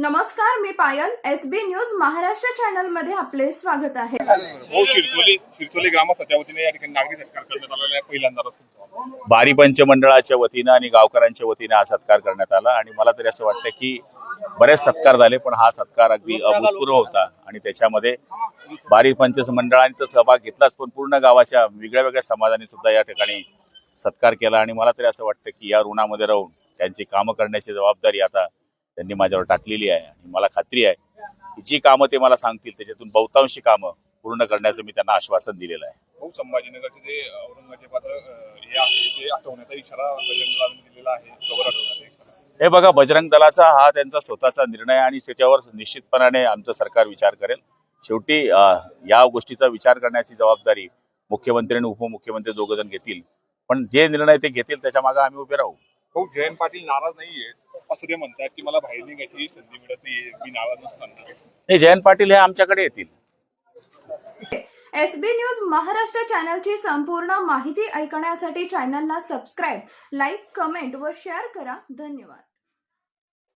नमस्कार मी Payal S B news Maharashtra चॅनलमध्ये आपले स्वागत आहे. हो शिरचोली शिरचोली ग्रामस्थाच्या वतीने या ठिकाणी नागरी सत्कार करण्यात आलेला आहे. पहिल्यांदाच तुमचा बारी पंचमंडळाच्या वतीनं आणि गावकऱ्यांच्या वतीने हा सत्कार करण्यात आला आणि मला तरी असं वाटतं की बरेच सत्कार झाले पण हा सत्कार अगदी अभूतपूर्व होता आणि त्याच्यामध्ये बारी पंचमंडळाने तर सहभाग घेतलाच पण पूर्ण गावाच्या वेगळ्या वेगळ्या समाजाने सुद्धा या ठिकाणी सत्कार केला आणि मला तरी असं वाटतं की या ऋणामध्ये राहून त्यांची कामं करण्याची जबाबदारी आता त्यांनी माझ्यावर टाकलेली आहे आणि मला खात्री आहे की जी कामं ते मला सांगतील त्याच्यातून बहुतांशी कामं पूर्ण करण्याचं मी त्यांना आश्वासन दिलेलं आहे. भाऊ संभाजीनगरचे जे हे आहे ते आठवण्याचा इशारा बजरंग दलाने दिलेला आहे कवर आठवण्याचा इशारा. हे बघा बजरंग दलाचा हा त्यांचा स्वतःचा निर्णय आणि त्याच्यावर निश्चितपणाने आमचं सरकार विचार करेल. शेवटी या गोष्टीचा विचार करण्याची जबाबदारी मुख्यमंत्री आणि उपमुख्यमंत्री दोघ जण घेतील. पण जे निर्णय ते घेतील त्याच्यामागे आम्ही उभे राहू. भाऊ जयंत पाटील नाराज नाहीये असं ते म्हणतात की मला बाहेर निघायची संधी मिळत नाहीये मी नाराज नसताना. हे जयंत पाटील हे आमच्याकडे येतील. एस बी न्यूज महाराष्ट्र चॅनलची संपूर्ण माहिती ऐकण्यासाठी चॅनलला सबस्क्राईब लाईक कमेंट व शेअर करा. धन्यवाद.